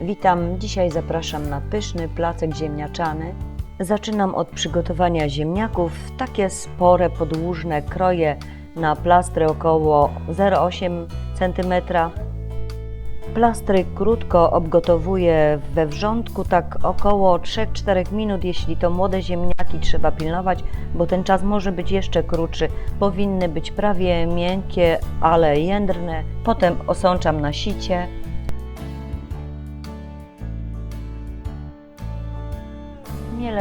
Witam, dzisiaj zapraszam na pyszny placek ziemniaczany. Zaczynam od przygotowania ziemniaków. Takie spore, podłużne kroje na plastry około 0,8 cm. Plastry krótko obgotowuję we wrzątku, tak około 3-4 minut. Jeśli to młode ziemniaki, trzeba pilnować, bo ten czas może być jeszcze krótszy. Powinny być prawie miękkie, ale jędrne. Potem osączam na sicie.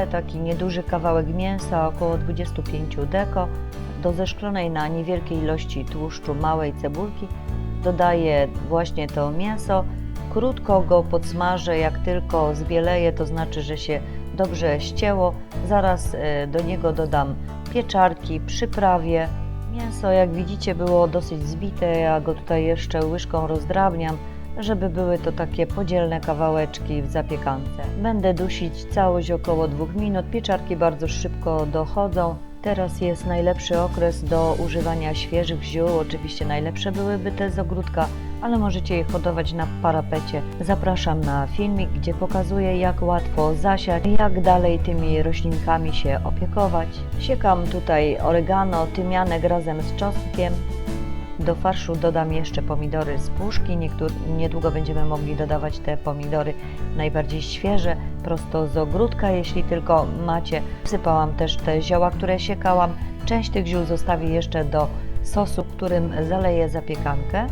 Taki nieduży kawałek mięsa, około 25 deko, do zeszklonej na niewielkiej ilości tłuszczu małej cebulki. Dodaję właśnie to mięso, krótko go podsmażę, jak tylko zbieleje, to znaczy, że się dobrze ścięło. Zaraz e, do niego dodam pieczarki, przyprawię. Mięso, jak widzicie, było dosyć zbite, ja go tutaj jeszcze łyżką rozdrabniam żeby były to takie podzielne kawałeczki w zapiekance. Będę dusić całość około 2 minut. Pieczarki bardzo szybko dochodzą. Teraz jest najlepszy okres do używania świeżych ziół. Oczywiście najlepsze byłyby te z ogródka, ale możecie je hodować na parapecie. Zapraszam na filmik, gdzie pokazuję jak łatwo zasiać, jak dalej tymi roślinkami się opiekować. Siekam tutaj oregano, tymianek razem z czosnkiem. Do farszu dodam jeszcze pomidory z puszki. Niektór, niedługo będziemy mogli dodawać te pomidory najbardziej świeże, prosto z ogródka, jeśli tylko macie. Wsypałam też te zioła, które siekałam. Część tych ziół zostawię jeszcze do sosu, którym zaleję zapiekankę.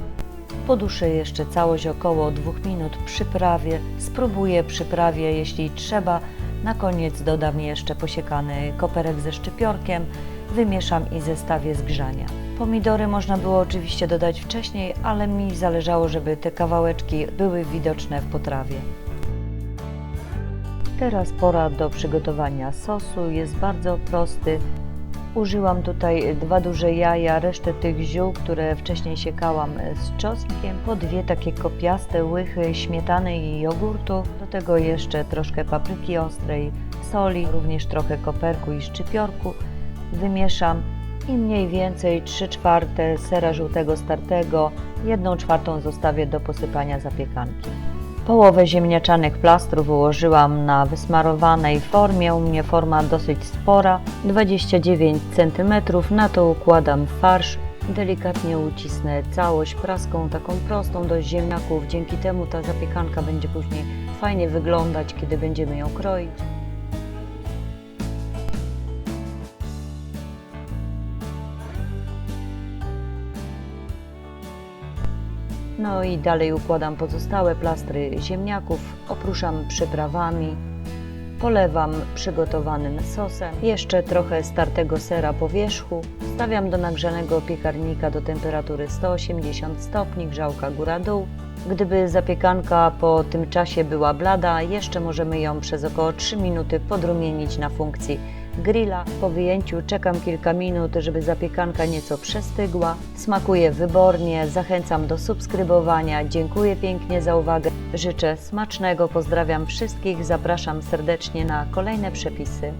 Poduszę jeszcze całość około 2 minut, przyprawię, spróbuję, przyprawię, jeśli trzeba. Na koniec dodam jeszcze posiekany koperek ze szczypiorkiem, wymieszam i zestawię z grzania. Pomidory można było oczywiście dodać wcześniej, ale mi zależało, żeby te kawałeczki były widoczne w potrawie. Teraz pora do przygotowania sosu. Jest bardzo prosty. Użyłam tutaj dwa duże jaja, resztę tych ziół, które wcześniej siekałam z czosnkiem, po dwie takie kopiaste łychy śmietany i jogurtu, do tego jeszcze troszkę papryki ostrej, soli, również trochę koperku i szczypiorku. Wymieszam i mniej więcej 3 czwarte sera żółtego startego, 1 czwartą zostawię do posypania zapiekanki. Połowę ziemniaczanych plastrów ułożyłam na wysmarowanej formie, u mnie forma dosyć spora, 29 cm, na to układam farsz, delikatnie ucisnę całość praską taką prostą do ziemniaków, dzięki temu ta zapiekanka będzie później fajnie wyglądać, kiedy będziemy ją kroić. No i dalej układam pozostałe plastry ziemniaków, opruszam przyprawami, polewam przygotowanym sosem, jeszcze trochę startego sera po wierzchu, stawiam do nagrzanego piekarnika do temperatury 180 stopni, grzałka góra-dół. Gdyby zapiekanka po tym czasie była blada, jeszcze możemy ją przez około 3 minuty podrumienić na funkcji grilla. Po wyjęciu czekam kilka minut, żeby zapiekanka nieco przestygła. Smakuje wybornie, zachęcam do subskrybowania. Dziękuję pięknie za uwagę. Życzę smacznego, pozdrawiam wszystkich, zapraszam serdecznie na kolejne przepisy.